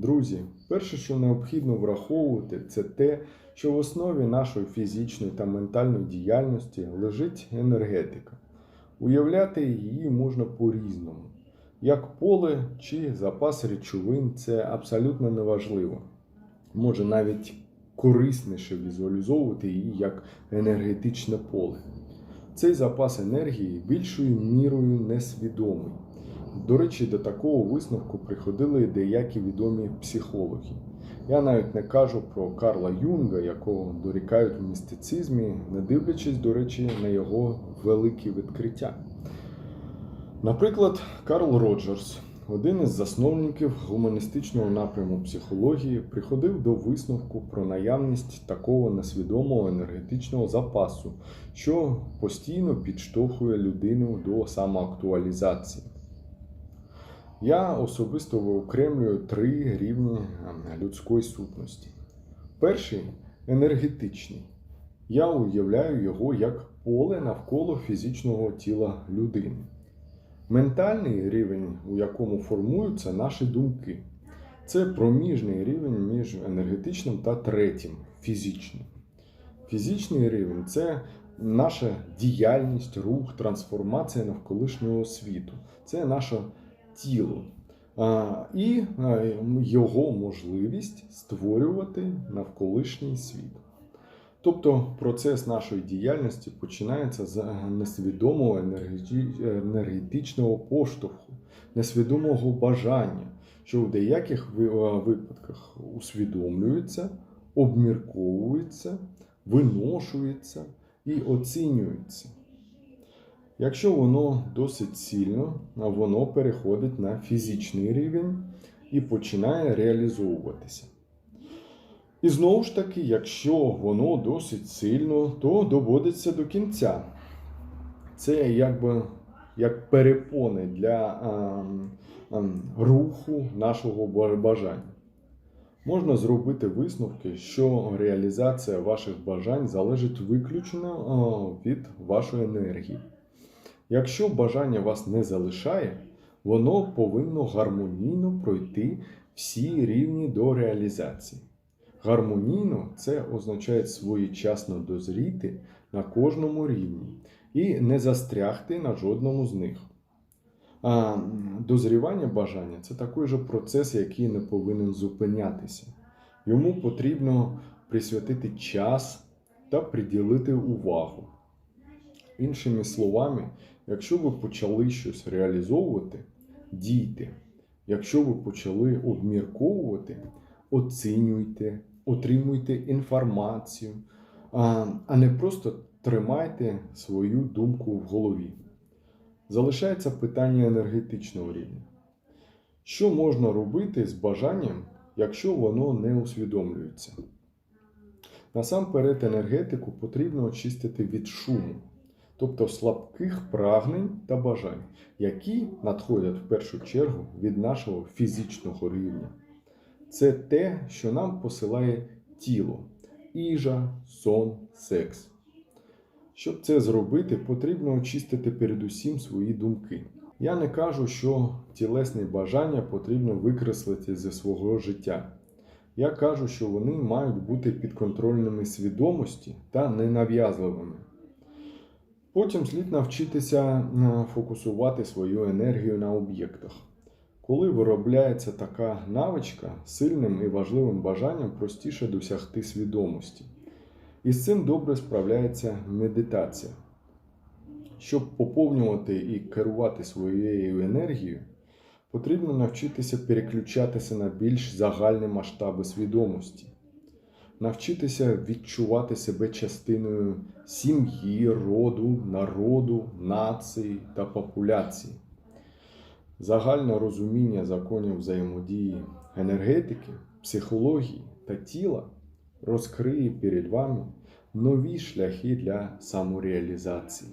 Друзі, перше, що необхідно враховувати, це те, що в основі нашої фізичної та ментальної діяльності лежить енергетика. Уявляти її можна по-різному. Як поле чи запас речовин це абсолютно неважливо. Може навіть корисніше візуалізовувати її як енергетичне поле. Цей запас енергії більшою мірою несвідомий. До речі, до такого висновку приходили деякі відомі психологи. Я навіть не кажу про Карла Юнга, якого дорікають в містицизмі, не дивлячись, до речі, на його великі відкриття. Наприклад, Карл Роджерс, один із засновників гуманістичного напряму психології, приходив до висновку про наявність такого несвідомого енергетичного запасу, що постійно підштовхує людину до самоактуалізації. Я особисто виокремлюю три рівні ем, людської сутності. Перший енергетичний. Я уявляю його як поле навколо фізичного тіла людини. Ментальний рівень, у якому формуються наші думки. Це проміжний рівень між енергетичним та третім фізичним. Фізичний рівень це наша діяльність, рух, трансформація навколишнього світу. Це наше тіло. І е, його можливість створювати навколишній світ. Тобто процес нашої діяльності починається з несвідомого енергетичного поштовху, несвідомого бажання, що в деяких е, випадках усвідомлюється, обмірковується, виношується і оцінюється. Якщо воно досить сильно, воно переходить на фізичний рівень і починає реалізовуватися. І знову ж таки, якщо воно досить сильно, то доводиться до кінця. Це якби як перепони для ем, ем, руху нашого бажання. Можна зробити висновки, що реалізація ваших бажань залежить виключно від вашої енергії. Якщо бажання вас не залишає, воно повинно гармонійно пройти всі рівні до реалізації. Гармонійно це означає своєчасно дозріти на кожному рівні і не застрягти на жодному з них. А дозрівання бажання це такий же процес, який не повинен зупинятися. Йому потрібно присвятити час та приділити увагу. Іншими словами, якщо ви почали щось реалізовувати, дійте. Якщо ви почали обмірковувати, оцінюйте, отримуйте інформацію, а не просто тримайте свою думку в голові. Залишається питання енергетичного рівня. Що можна робити з бажанням, якщо воно не усвідомлюється? Насамперед енергетику потрібно очистити від шуму, тобто слабких прагнень та бажань, які надходять в першу чергу від нашого фізичного рівня. Це те, що нам посилає тіло, їжа, сон, секс. Щоб це зробити, потрібно очистити передусім свої думки. Я не кажу, що тілесні бажання потрібно викреслити зі свого життя. Я кажу, що вони мають бути підконтрольними свідомості та ненав'язливими. Потім слід навчитися е, фокусувати свою енергію на об'єктах. Коли виробляється така навичка, сильним і важливим бажанням простіше досягти свідомості. І з цим добре справляється медитація. Щоб поповнювати і керувати своєю енергією, потрібно навчитися переключатися на більш загальні масштаби свідомості, навчитися відчувати себе частиною сім'ї, роду, народу, нації та популяції. Загальне розуміння законів взаємодії енергетики, психології та тіла розкриє перед вами нові шляхи для самореалізації.